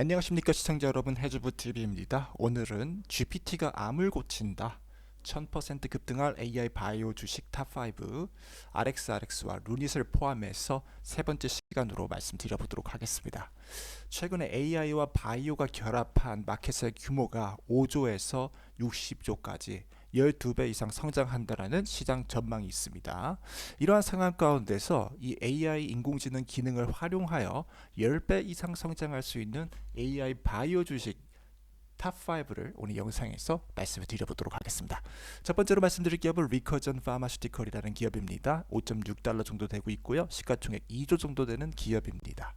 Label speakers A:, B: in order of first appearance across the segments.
A: 안녕하십니까 시청자 여러분 해주부 TV입니다. 오늘은 GPT가 암을 고친다. 1000% 급등할 AI 바이오 주식 탑5 RXRX와 루닛을 포함해서 세 번째 시간으로 말씀드려보도록 하겠습니다. 최근에 AI와 바이오가 결합한 마켓의 규모가 5조에서 60조까지 12배 이상 성장한다라는 시장 전망이 있습니다. 이러한 상황 가운데서 이 AI 인공지능 기능을 활용하여 10배 이상 성장할 수 있는 AI 바이오 주식 탑5를 오늘 영상에서 말씀을 드려보도록 하겠습니다. 첫 번째로 말씀드릴 기업은 리커전 파마슈티컬이라는 기업입니다. 5.6달러 정도 되고 있고요. 시가총액 2조 정도 되는 기업입니다.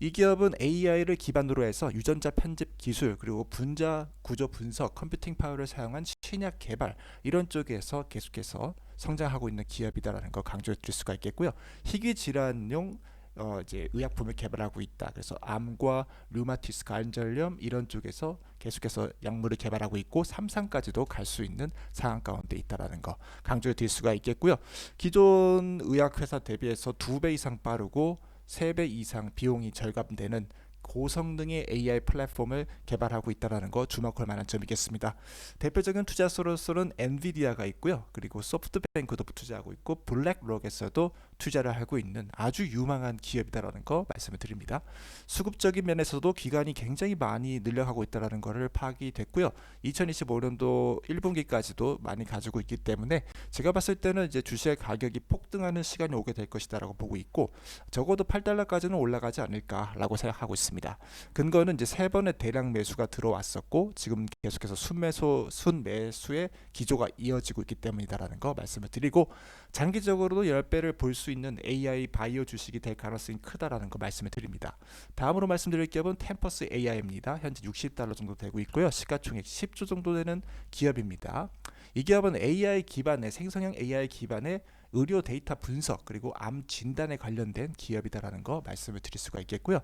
A: 이 기업은 AI를 기반으로 해서 유전자 편집 기술 그리고 분자 구조 분석, 컴퓨팅 파워를 사용한 신약 개발 이런 쪽에서 계속해서 성장하고 있는 기업이다라는 거 강조해 드릴 수가 있겠고요. 희귀 질환용 어 이제 의약품을 개발하고 있다. 그래서 암과 류마티스 관절염 이런 쪽에서 계속해서 약물을 개발하고 있고 삼상까지도 갈 수 있는 상황 가운데 있다라는 거 강조해 드릴 수가 있겠고요. 기존 의약 회사 대비해서 두 배 이상 빠르고 세 배 이상 비용이 절감되는 고성능의 AI 플랫폼을 개발하고 있다는 거 주목할 만한 점이겠습니다. 대표적인 투자소로서는 엔비디아가 있고요. 그리고 소프트뱅크도 투자하고 있고 블랙록에서도 투자를 하고 있는 아주 유망한 기업이다라는 거 말씀을 드립니다. 수급적인 면에서도 기간이 굉장히 많이 늘려가고 있다는 것을 파악이 됐고요. 2025년도 1분기까지도 많이 가지고 있기 때문에 제가 봤을 때는 이제 주식의 가격이 폭등하는 시간이 오게 될 것이다라고 보고 있고 적어도 8달러까지는 올라가지 않을까라고 생각하고 있습니다. 근거는 이제 세 번의 대량 매수가 들어왔었고 지금 계속해서 순매수 순매수의 기조가 이어지고 있기 때문이다라는 거 말씀을 드리고 장기적으로도 10배를 볼수 있는 AI 바이오 주식이 될 가능성이 크다라는 거 말씀을 드립니다. 다음으로 말씀드릴 기업은 템퍼스 AI입니다. 현재 60달러 정도 되고 있고요. 시가총액 10조 정도 되는 기업입니다. 이 기업은 AI 기반의 생성형 AI 기반의 의료 데이터 분석 그리고 암 진단에 관련된 기업이다라는 거 말씀을 드릴 수가 있겠고요.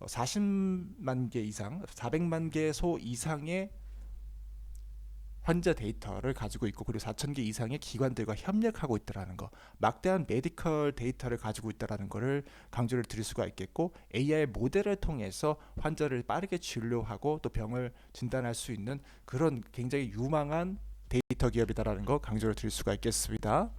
A: 40만 개 이상, 400만 개 소 이상의 환자 데이터를 가지고 있고 그리고 4천 개 이상의 기관들과 협력하고 있다라는 거, 막대한 메디컬 데이터를 가지고 있다라는 것을 강조를 드릴 수가 있겠고 AI 모델을 통해서 환자를 빠르게 진료하고 또 병을 진단할 수 있는 그런 굉장히 유망한 데이터 기업이다라는 거 강조를 드릴 수가 있겠습니다.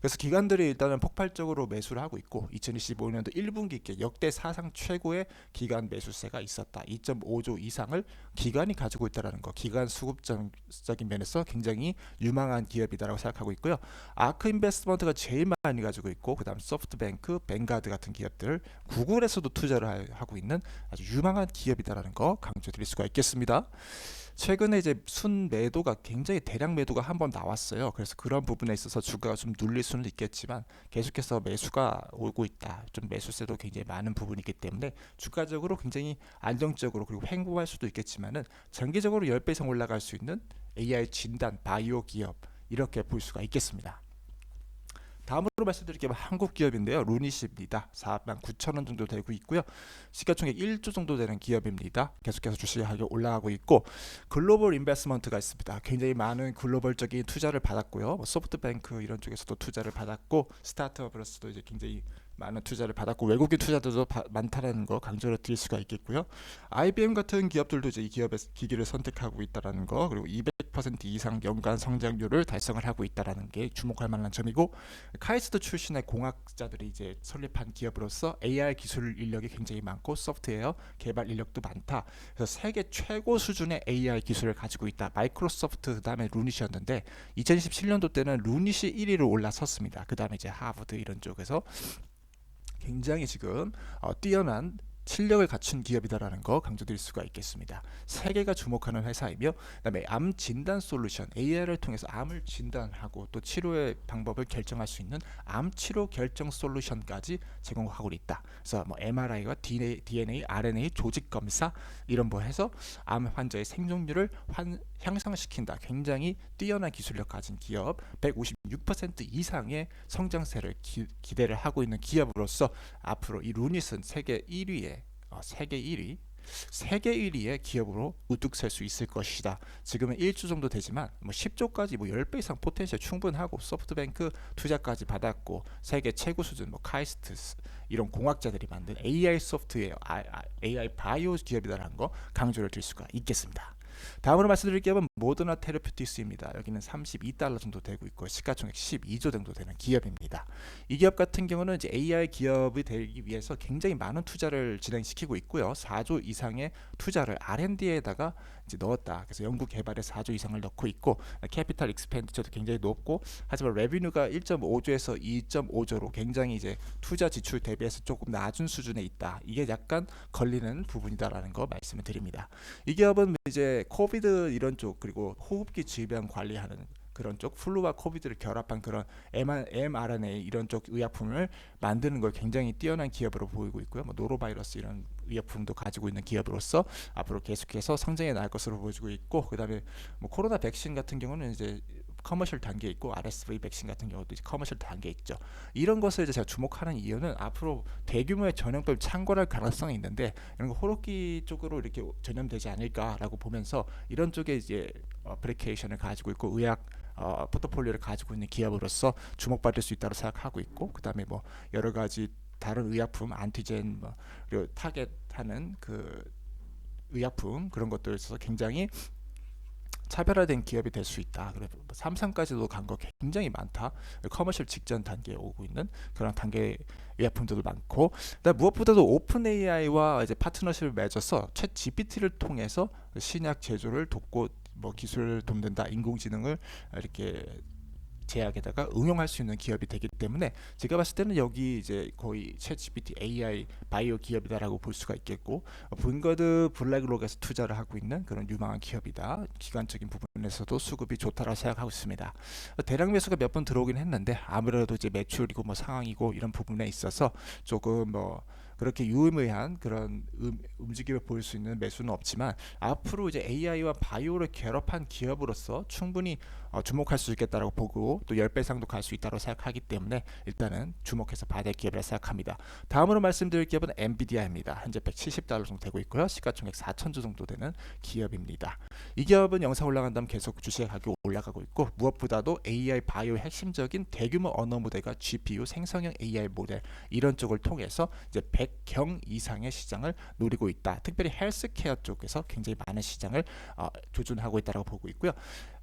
A: 그래서 기관들이 일단은 폭발적으로 매수를 하고 있고 2025년도 1분기께 역대 사상 최고의 기관 매수세가 있었다. 2.5조 이상을 기관이 가지고 있다라는 거. 기관 수급적인 면에서 굉장히 유망한 기업이다라고 생각하고 있고요. 아크 인베스트먼트가 제일 많이 가지고 있고 그다음 소프트뱅크, 뱅가드 같은 기업들, 구글에서도 투자를 하고 있는 아주 유망한 기업이다라는 거 강조드릴 수가 있겠습니다. 최근에 이제 순 매도가 굉장히 대량 매도가 한 번 나왔어요. 그래서 그런 부분에 있어서 주가가 좀 눌릴 수는 있겠지만 계속해서 매수가 오고 있다. 좀 매수세도 굉장히 많은 부분이기 때문에 주가적으로 굉장히 안정적으로 그리고 횡보할 수도 있겠지만은 장기적으로 10배 이상 올라갈 수 있는 AI 진단 바이오 기업 이렇게 볼 수가 있겠습니다. 다음으로 말씀드릴 게 한국 기업인데요. 루닛입니다. 4만 9천 원 정도 되고 있고요. 시가총액 1조 정도 되는 기업입니다. 계속해서 주식 가격이 올라가고 있고 글로벌 인베스먼트가 있습니다. 굉장히 많은 글로벌적인 투자를 받았고요. 뭐 소프트뱅크 이런 쪽에서도 투자를 받았고 스타트업으로서도 이제 굉장히 많은 투자를 받았고 외국인 투자들도 바, 많다는 거 강조를 드릴 수가 있겠고요. IBM 같은 기업들도 이제 이 기업의 기기를 선택하고 있다라는 거 그리고 200% 이상 연간 성장률을 달성을 하고 있다라는 게 주목할 만한 점이고 카이스트 출신의 공학자들이 이제 설립한 기업으로서 AI 기술 인력이 굉장히 많고 소프트웨어 개발 인력도 많다. 그래서 세계 최고 수준의 AI 기술을 가지고 있다. 마이크로소프트 그다음에 루닛이었는데 2017년도 때는 루닛이 1위로 올라섰습니다. 그다음에 이제 하버드 이런 쪽에서 굉장히 지금 어, 뛰어난 실력을 갖춘 기업이다라는 거 강조드릴 수가 있겠습니다. 세계가 주목하는 회사이며 그다음에 암 진단 솔루션 AI를 통해서 암을 진단하고 또 치료의 방법을 결정할 수 있는 암 치료 결정 솔루션까지 제공하고 있다. 그래서 뭐 MRI와 DNA, RNA 조직 검사 이런 뭐 해서 암 환자의 생존율을 환, 향상시킨다. 굉장히 뛰어난 기술력 가진 기업 156% 이상의 성장세를 기, 기대를 하고 있는 기업으로서 앞으로 이 루닛은 세계 1위에 어, 세계 1위 세계 1위의 기업으로 우뚝 설 수 있을 것이다. 지금은 1조 정도 되지만 뭐 10조까지 뭐 10배 이상 포텐셜 충분하고 소프트뱅크 투자까지 받았고 세계 최고 수준 뭐 카이스트 이런 공학자들이 만든 AI 소프트웨어, 아, 아, AI 바이오 기업이다라는 거 강조를 드릴 수가 있겠습니다. 다음으로 말씀드릴 기업은 모더나 테라퓨티스입니다. 여기는 32달러 정도 되고 있고 시가총액 12조 정도 되는 기업입니다. 이 기업 같은 경우는 이제 AI 기업이 되기 위해서 굉장히 많은 투자를 진행시키고 있고요. 4조 이상의 투자를 R&D에다가 넣었다. 그래서 연구 개발에 4조 이상을 넣고 있고 캐피탈 익스펜디처도 굉장히 높고 하지만 레비뉴가 1.5조에서 2.5조로 굉장히 이제 투자 지출 대비해서 조금 낮은 수준에 있다. 이게 약간 걸리는 부분이다라는 거 말씀을 드립니다. 이 기업은 이제 코비드 이런 쪽 그리고 호흡기 질병 관리하는 그런 쪽 플루와 코비드를 결합한 그런 mRNA 이런 쪽 의약품을 만드는 걸 굉장히 뛰어난 기업으로 보이고 있고요. 뭐 노로바이러스 이런 의약품도 가지고 있는 기업으로서 앞으로 계속해서 성장해 나갈 것으로 보여지고 있고 그다음에 뭐 코로나 백신 같은 경우는 이제 커머셜 단계에 있고 RSV 백신 같은 경우도 커머셜 단계에 있죠. 이런 것을 이제 제가 주목하는 이유는 앞으로 대규모의 전염병 창궐할 가능성이 있는데 이런 거 호흡기 쪽으로 이렇게 전염되지 않을까라고 보면서 이런 쪽에 이제 어플리케이션을 가지고 있고 의학 어, 포트폴리오를 가지고 있는 기업으로서 주목받을 수 있다고 생각하고 있고 그다음에 뭐 여러 가지 다른 의약품 안티젠 뭐 타겟하는 그 의약품 그런 것들 있어서 굉장히 차별화된 기업이 될 수 있다. 그래 삼성까지도 간 거 굉장히 많다. 커머셜 직전 단계에 오고 있는 그런 단계 의약품들도 많고, 그다음 무엇보다도 오픈 AI와 이제 파트너십을 맺어서 챗 GPT를 통해서 신약 제조를 돕고 뭐 기술을 돕는다, 인공지능을 이렇게 제약에다가 응용할 수 있는 기업이 되기 때문에 제가 봤을 때는 여기 이제 거의 챗GPT AI 바이오 기업이다라고 볼 수가 있겠고 본거드 블랙록에서 투자를 하고 있는 그런 유망한 기업이다. 기관적인 부분에서도 수급이 좋다라고 생각하고 있습니다. 대량 매수가 몇 번 들어오긴 했는데 아무래도 이제 매출이고 뭐 상황이고 이런 부분에 있어서 조금 뭐 그렇게 유의미한 그런 음, 움직임을 보일 수 있는 매수는 없지만 앞으로 이제 AI와 바이오를 결합한 기업으로서 충분히 어, 주목할 수 있겠다라고 보고 또 10배 상도 갈 수 있다고 생각하기 때문에 일단은 주목해서 봐야 될 기업이라 생각합니다. 다음으로 말씀드릴 기업은 엔비디아입니다. 현재 170달러 정도 되고 있고요. 시가총액 4천조 정도 되는 기업입니다. 이 기업은 영상 올라간다면 계속 주식 가격이 올라가고 있고 무엇보다도 AI 바이오 핵심적인 대규모 언어 모델과 GPU 생성형 AI 모델 이런 쪽을 통해서 이제 100경 이상의 시장을 노리고 있다. 특별히 헬스케어 쪽에서 굉장히 많은 시장을 어, 조준하고 있다고 보고 있고요.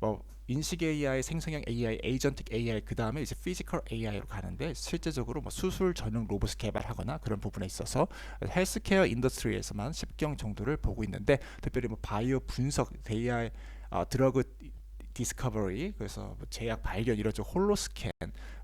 A: 어, 인식 AI, 생성형 AI, 에이전틱 AI 그 다음에 이제 피지컬 AI로 가는데 실제적으로 뭐 수술 전용 로봇 개발하거나 그런 부분에 있어서 헬스케어 인더스트리에서만 10경 정도를 보고 있는데 특별히 뭐 바이오 분석, AI, 어, 드러그 디스커버리 그래서 뭐 제약 발견 이런 쪽 홀로 스캔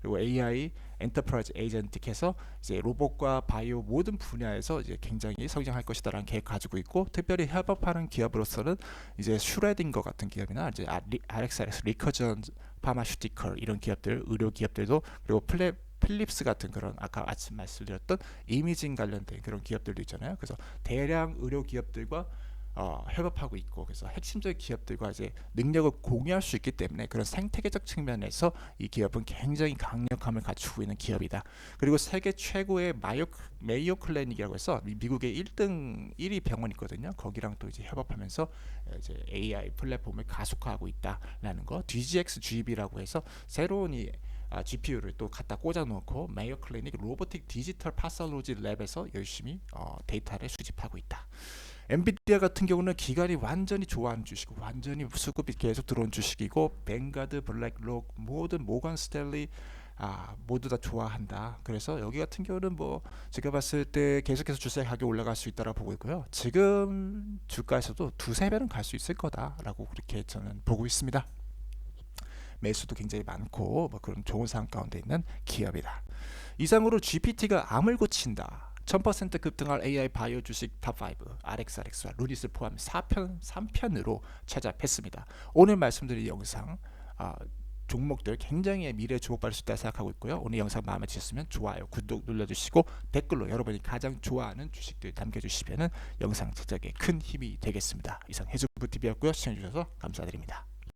A: 그리고 AI 엔터프라이즈 에이전틱해서 이제 로봇과 바이오 모든 분야에서 이제 굉장히 성장할 것이다라는 계획 가지고 있고 특별히 협업하는 기업으로서는 이제 슈레딩거 같은 기업이나 이제 RXRX 리커전 파마슈티컬 이런 기업들 의료 기업들도 그리고 플레 필립스 같은 그런 아까 아침 말씀드렸던 이미징 관련된 그런 기업들도 있잖아요. 그래서 대량 의료 기업들과 어, 협업하고 있고 그래서 핵심적인 기업들과 이제 능력을 공유할 수 있기 때문에 그런 생태계적 측면에서 이 기업은 굉장히 강력함을 갖추고 있는 기업이다. 그리고 세계 최고의 마요 메이오 클리닉이라고 해서 미국의 1등 1위 병원 있거든요. 거기랑 또 이제 협업하면서 이제 AI 플랫폼을 가속화하고 있다라는 거. DGX GB라고 해서 새로운 이 아, GPU를 또 갖다 꽂아 놓고 메이오 클리닉 로보틱 디지털 파솔로지 랩에서 열심히 어, 데이터를 수집하고 있다. 엔비디아 같은 경우는 기간이 완전히 좋아하는 주식이고 완전히 수급이 계속 들어온 주식이고 뱅가드, 블랙록 모든 모건 스탠리 아, 모두 다 좋아한다. 그래서 여기 같은 경우는 뭐 제가 봤을 때 계속해서 주세 가격 올라갈 수 있다고 보고 있고요. 지금 주가에서도 두세 배는 갈 수 있을 거다라고 그렇게 저는 보고 있습니다. 매수도 굉장히 많고 뭐 그런 좋은 상황 가운데 있는 기업이다. 이상으로 GPT가 암을 고친다. 1000% 급등할 AI 바이오 주식 탑5 RXRX와 루닛을 포함 4편 3편으로 찾아뵙습니다. 오늘 말씀드린 영상 아, 종목들 굉장히 미래에 주목받을 수 있다 생각하고 있고요. 오늘 영상 마음에 드셨으면 좋아요, 구독 눌러주시고 댓글로 여러분이 가장 좋아하는 주식들 남겨주시면 영상 제작에 큰 힘이 되겠습니다. 이상 해주부 TV였고요. 시청해주셔서 감사드립니다.